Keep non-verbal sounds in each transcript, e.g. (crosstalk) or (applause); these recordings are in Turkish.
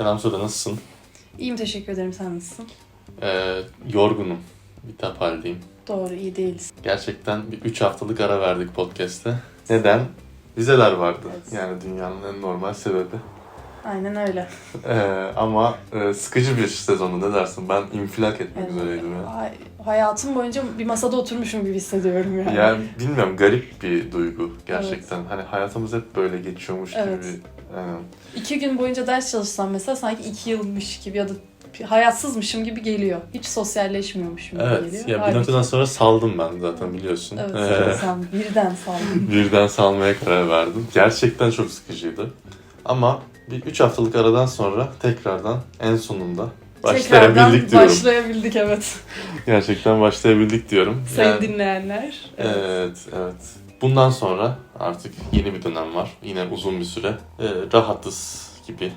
Selam Suda nasılsın? İyiyim teşekkür ederim. Sen nasılsın? Ee, yorgunum. Bitap haldeyim. Doğru iyi değiliz. Gerçekten bir 3 haftalık ara verdik podcast'te. Neden? Vizeler vardı. Evet. Yani dünyanın en normal sebebi. Aynen öyle. Ee, ama e, sıkıcı bir sezondu ne dersin? Ben infilak etmek Evet. üzereydim ya. Hay- hayatım boyunca bir masada oturmuşum gibi hissediyorum yani. Yani bilmiyorum garip bir duygu gerçekten. Hani hayatımız hep böyle geçiyormuş Evet. gibi. Aynen. İki gün boyunca ders çalışsam mesela sanki iki yılmış gibi ya da hayatsızmışım gibi geliyor. Hiç sosyalleşmiyormuşum gibi Evet. geliyor. Ya bir noktadan sonra saldım ben zaten biliyorsun. Evet, Ee, sen birden saldın. (laughs) birden salmaya karar verdim. Gerçekten çok sıkıcıydı. Ama bir 3 haftalık aradan sonra tekrardan en sonunda başlayabildik Tekrardan diyorum. başlayabildik evet. Gerçekten başlayabildik diyorum. Sayın Yani- dinleyenler. Evet, evet. Bundan sonra artık yeni bir dönem var. Yine uzun bir süre. Ee, rahatız gibi.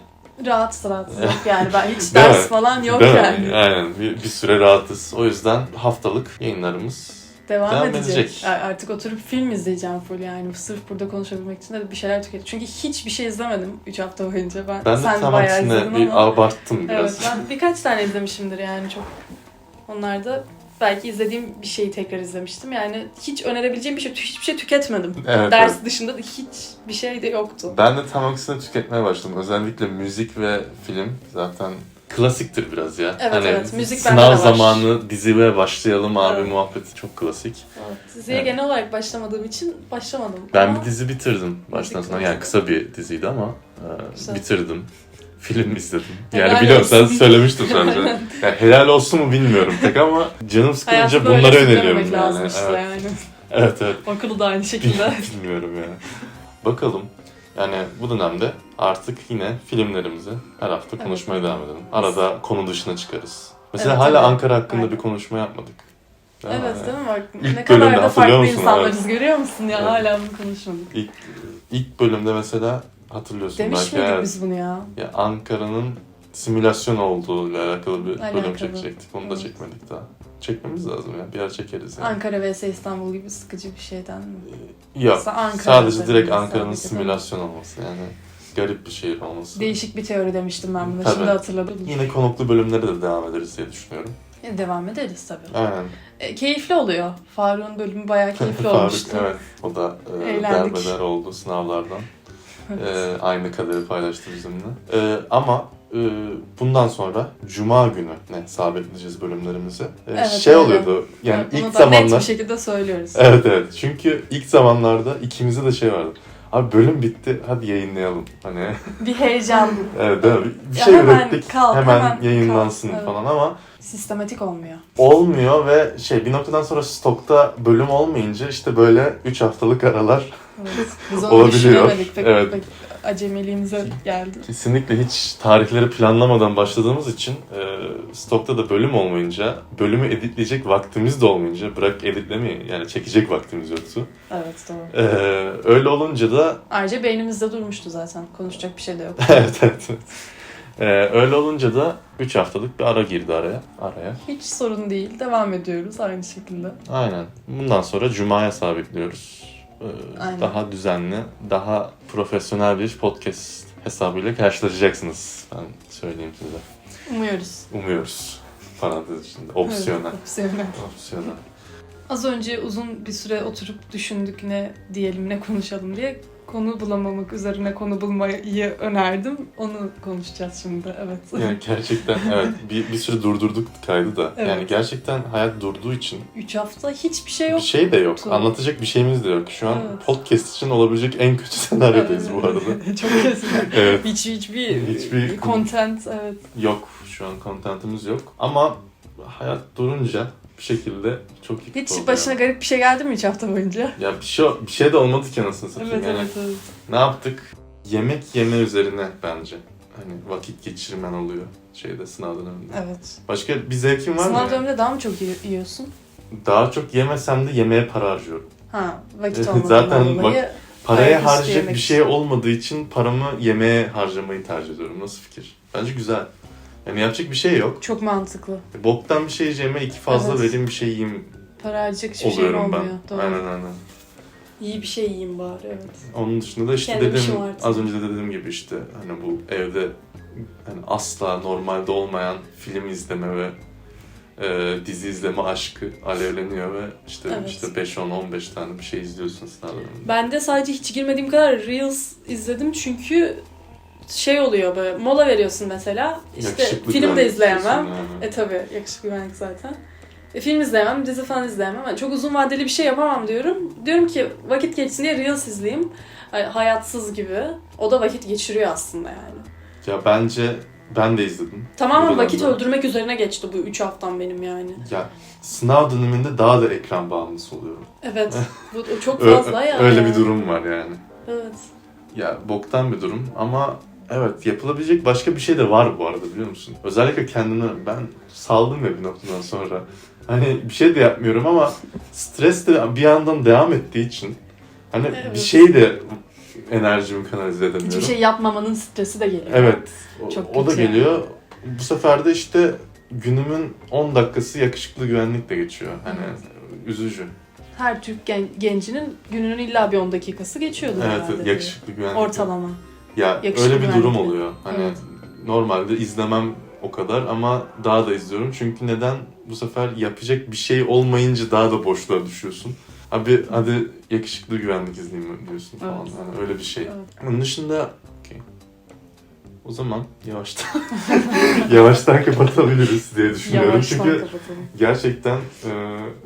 Rahat rahat yok yani ben hiç ders falan yok Değil mi? yani. Aynen. Bir, bir süre rahatız. O yüzden haftalık yayınlarımız Devam, Devam edecek. edecek. A- Artık oturup film izleyeceğim full yani. Sırf burada konuşabilmek için de bir şeyler tükettim. Çünkü hiçbir şey izlemedim 3 hafta boyunca. Ben, ben de sen tam bayağı aksine izledin bir ama. abarttım biraz. Evet ben birkaç tane izlemişimdir yani çok. Onlar da belki izlediğim bir şeyi tekrar izlemiştim. Yani hiç önerebileceğim bir şey, hiçbir şey tüketmedim. Evet, Ders evet. dışında da hiç bir şey de yoktu. Ben de tam aksine tüketmeye başladım. Özellikle müzik ve film zaten klasiktir biraz ya. Evet, hani evet. Müzik sınav de var. zamanı diziye başlayalım abi Evet. muhabbeti çok klasik. Evet. Diziye Evet. genel olarak başlamadığım için başlamadım. Ben Ama bir dizi bitirdim baştan sona. Yani kısa bir diziydi ama e, bitirdim. Film izledim. Helal Yani biliyorum sen olsun. söylemiştin sen de. (laughs) Yani helal olsun mu bilmiyorum pek ama canım sıkılınca bunları süslememek öneriyorum yani. lazım işte Evet. yani. evet evet. (laughs) Okulu da aynı şekilde. (laughs) Bilmiyorum ya. Bakalım. Yani bu dönemde artık yine filmlerimizi her hafta Evet. konuşmaya devam edelim. Arada konu dışına çıkarız. Mesela Evet, hala evet. Ankara hakkında Aynen. bir konuşma yapmadık. Değil? Evet Yani değil mi bak İlk ne kadar da farklı musun? insanlarız Evet. görüyor musun ya Evet. hala bunu konuşmadık. İlk, ilk bölümde mesela hatırlıyorsun Demiş belki. miydik evet. biz bunu ya? Ya Ankara'nın simülasyon olduğu ile alakalı bir Alakalı. bölüm çekecektik. Onu da Evet. çekmedik daha. Çekmemiz lazım ya. Bir ara çekeriz yani. Ankara vs İstanbul gibi sıkıcı bir şeyden mi? Yok. Sa- Ankara Sadece direkt Ankara'nın simülasyon olması yani. Garip bir şehir olması. Değişik bir teori demiştim ben buna Tabii. şimdi hatırladım. Yine konuklu bölümlere de devam ederiz diye düşünüyorum. E, Devam ederiz tabii. Aynen. E, keyifli oluyor. Faruk'un bölümü bayağı keyifli (laughs) Faruk, olmuştu. evet. O da e, Eğlendik. oldu sınavlardan. Evet. E, aynı kaderi paylaştı bizimle. E, ama e, bundan sonra Cuma günü ne sabitleyeceğiz bölümlerimizi. E, Evet, şey öyle. oluyordu yani Evet, bunu ilk da net zamanlar... bir şekilde söylüyoruz. Evet evet. Çünkü ilk zamanlarda ikimizde de şey vardı. Abi bölüm bitti hadi yayınlayalım. Hani (laughs) Bir heyecan. evet değil mi? Bir Ya şey hemen ürettik kalk, hemen, hemen yayınlansın kalk, evet. falan ama Sistematik olmuyor. olmuyor ve şey bir noktadan sonra stokta bölüm olmayınca işte böyle 3 haftalık aralar Evet. Biz onu Olabiliyor. düşünemedik. Pek, Evet. pek acemiliğimize geldi. kesinlikle hiç tarihleri planlamadan başladığımız için e, stokta da bölüm olmayınca bölümü editleyecek vaktimiz de olmayınca bırak editlemeyi yani çekecek vaktimiz yoktu. Evet doğru. E, öyle olunca da Ayrıca beynimizde durmuştu zaten. Konuşacak bir şey de yok. evet (laughs) evet. evet. E, öyle olunca da 3 haftalık bir ara girdi araya. araya. Hiç sorun değil. Devam ediyoruz aynı şekilde. Aynen. Bundan sonra Cuma'ya sabitliyoruz. Ee, Aynen. Daha düzenli, daha profesyonel bir podcast hesabıyla karşılaşacaksınız. Ben söyleyeyim size. Umuyoruz. Umuyoruz. Parantez içinde. Opsiyonel. Evet, opsiyonel. Opsiyonel. Az önce uzun bir süre oturup düşündük ne diyelim ne konuşalım diye. Konu bulamamak üzerine konu bulmayı önerdim. Onu konuşacağız şimdi. Evet. Yani (laughs) gerçekten evet bir, bir süre durdurduk kaydı da. Evet. Yani gerçekten hayat durduğu için Üç hafta hiçbir şey bir yok. şey de yok. Yoktu. Anlatacak bir şeyimiz de yok. Şu an Evet. podcast için olabilecek en kötü (laughs) senaryodayız bu arada. (laughs) Çok kesin. Evet. Hiç hiçbir, Hiçbir- content evet. Yok. Şu an kontentimiz yok. Ama hayat durunca bir şekilde çok iyi Hiç oldu başına ya. garip bir şey geldi mi üç hafta boyunca? Ya bir şey, bir şey de olmadı ki anasını satayım. Evet yani evet evet. ne yaptık? Yemek yeme üzerine bence. Hani vakit geçirmen oluyor şeyde sınav döneminde. Evet. Başka bir zevkin var Sınav mı? yani? döneminde daha mı çok yi- yiyorsun? Daha çok yemesem de yemeğe para harcıyorum. Ha vakit olmadığından zaten dolayı. Paraya harcayacak bir şey olmadığı için paramı yemeğe harcamayı tercih ediyorum. Nasıl fikir? Bence güzel. Yani yapacak bir şey yok. Çok mantıklı. Boktan bir şey yiyeceğime iki fazla Evet. vereyim bir şey yiyeyim Para harcayacak hiçbir şeyim oluyorum olmuyor. ben. Doğru. Aynen aynen. İyi bir şey yiyeyim bari evet. Onun dışında da işte dedim az önce de dediğim gibi işte hani bu evde yani asla normalde olmayan film izleme ve e, dizi izleme aşkı alevleniyor ve işte Evet. işte 5 10 15 tane bir şey izliyorsun sınavda. Ben de sadece hiç girmediğim kadar Reels izledim çünkü şey oluyor böyle mola veriyorsun mesela. İşte Yakışıklı film de güvenlik izleyemem. yani. E tabi yakışıklı güvenlik zaten. E, film izleyemem, dizi falan izleyemem. Yani çok uzun vadeli bir şey yapamam diyorum. Diyorum ki vakit geçsin diye Reels izleyeyim. Ay, Hayatsız gibi. O da vakit geçiriyor aslında yani. Ya bence ben de izledim. Tamamen vakit dönemde. öldürmek üzerine geçti bu 3 haftam benim yani. Ya sınav döneminde daha da ekran bağımlısı oluyorum. Evet. bu (laughs) çok Ö- fazla ya. Öyle bir durum var yani. Evet. Ya boktan bir durum ama evet yapılabilecek başka bir şey de var bu arada biliyor musun? Özellikle kendine ben saldım ya bir noktadan sonra. Hani bir şey de yapmıyorum ama stres de bir yandan devam ettiği için hani Evet. bir şey de enerjimi kanalize edemiyorum. Hiçbir şey yapmamanın stresi de geliyor. Evet. O, Çok o da geliyor. Bu sefer de işte günümün 10 dakikası yakışıklı güvenlikle geçiyor. Hani üzücü. Her Türk gen- gencinin gününün illa bir 10 dakikası geçiyordur Evet, herhalde. evet yakışıklı güvenlik. Ortalama. Ya Yakışıklı öyle bir durum güvenlikle. oluyor. Hani Evet. normalde izlemem o kadar ama daha da izliyorum. Çünkü neden? Bu sefer yapacak bir şey olmayınca daha da boşluğa düşüyorsun. Abi hadi yakışıklı güvenlik izleyeyim diyorsun falan. Evet. Yani öyle bir şey. Evet. Onun dışında okey. O zaman yavaştan (laughs) yavaştan kapatabiliriz diye düşünüyorum. Yavaştan Çünkü kapatalım. gerçekten e,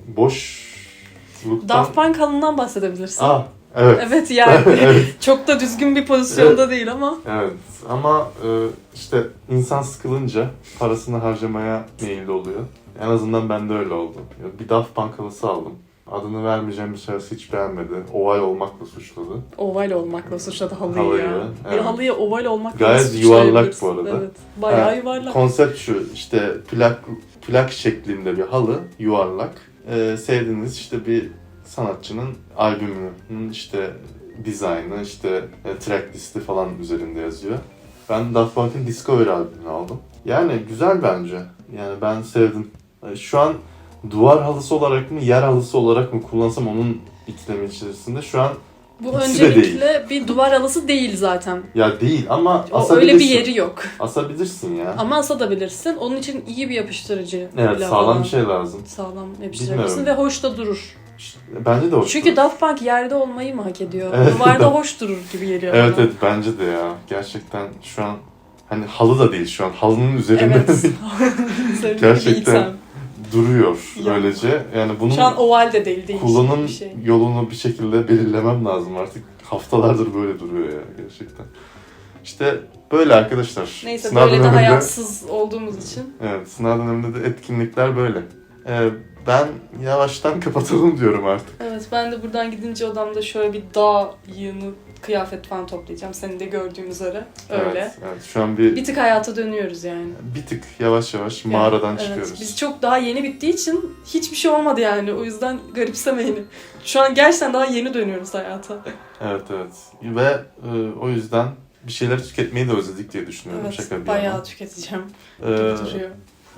boşluktan... Daft Punk halından bahsedebilirsin. Aa, evet. Evet yani (laughs) evet. çok da düzgün bir pozisyonda değil ama. Evet ama e, işte insan sıkılınca parasını harcamaya meyilli oluyor. En azından bende öyle oldu. Ya Bir Daft Punk halısı aldım. Adını vermeyeceğim bir şahıs hiç beğenmedi. Oval olmakla suçladı. Oval olmakla suçladı halıyı, Halıyı, ya. Bir evet. halıyı oval olmakla Gayet yuvarlak bu arada. Evet. Bayağı Evet. yuvarlak. Konsept şu işte plak plak şeklinde bir halı yuvarlak. E, sevdiğiniz işte bir sanatçının albümünün işte dizaynı işte e, track listi falan üzerinde yazıyor. Ben Daft Punk'ın Discovery albümünü aldım. Yani güzel bence. Yani ben sevdim. E, Şu an duvar halısı olarak mı yer halısı olarak mı kullansam onun ikilemi içerisinde. Şu an Bu İkisi de öncelikle bir duvar halısı değil zaten. ya değil ama O asabilirsin. öyle bir yeri yok. Asabilirsin ya. Ama asabilirsin. Onun için iyi bir yapıştırıcı. evet sağlam bir şey lazım. Sağlam yapıştırabilirsin ve Bilmiyorum. hoş da durur. İşte Bence de hoş. Çünkü Daft Punk yerde olmayı mı hak ediyor? Evet. Duvarda hoş durur gibi geliyor Evet bana. evet bence de ya. Gerçekten şu an hani halı da değil şu an. Halının üzerinde Evet. (laughs) Gerçekten. duruyor Ya. öylece. Yani bunun Şu an oval de değil. Değişik kullanım bir şey. yolunu bir şekilde belirlemem lazım artık. Haftalardır böyle duruyor ya gerçekten. İşte böyle arkadaşlar. Neyse Sınav böyle de döneminde- hayatsız olduğumuz için. Evet sınav döneminde de etkinlikler böyle. Ee, ben yavaştan kapatalım diyorum artık. Evet ben de buradan gidince odamda şöyle bir dağ yığını kıyafet falan toplayacağım. Senin de gördüğün üzere. Öyle. Evet, evet. Şu an bir, Bir tık hayata dönüyoruz yani. bir tık yavaş yavaş mağaradan Evet, çıkıyoruz. Biz çok daha yeni bittiği için hiçbir şey olmadı yani. O yüzden garipsemeyin. Şu an gerçekten daha yeni dönüyoruz hayata. Evet evet. Ve e, o yüzden bir şeyler tüketmeyi de özledik diye düşünüyorum. Evet, Şaka bir bayağı yana. tüketeceğim. Ee,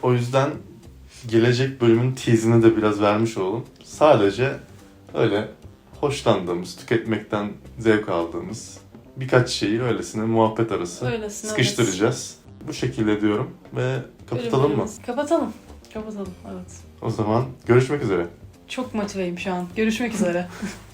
o yüzden gelecek bölümün teaserini de biraz vermiş olalım. Sadece öyle hoşlandığımız, tüketmekten zevk aldığımız birkaç şeyi öylesine muhabbet arası Öylesine. sıkıştıracağız. Bu şekilde diyorum ve kapatalım mı? Bölümlerimiz- Kapatalım. Kapatalım evet. O zaman görüşmek üzere. Çok motiveyim şu an. Görüşmek üzere. (laughs)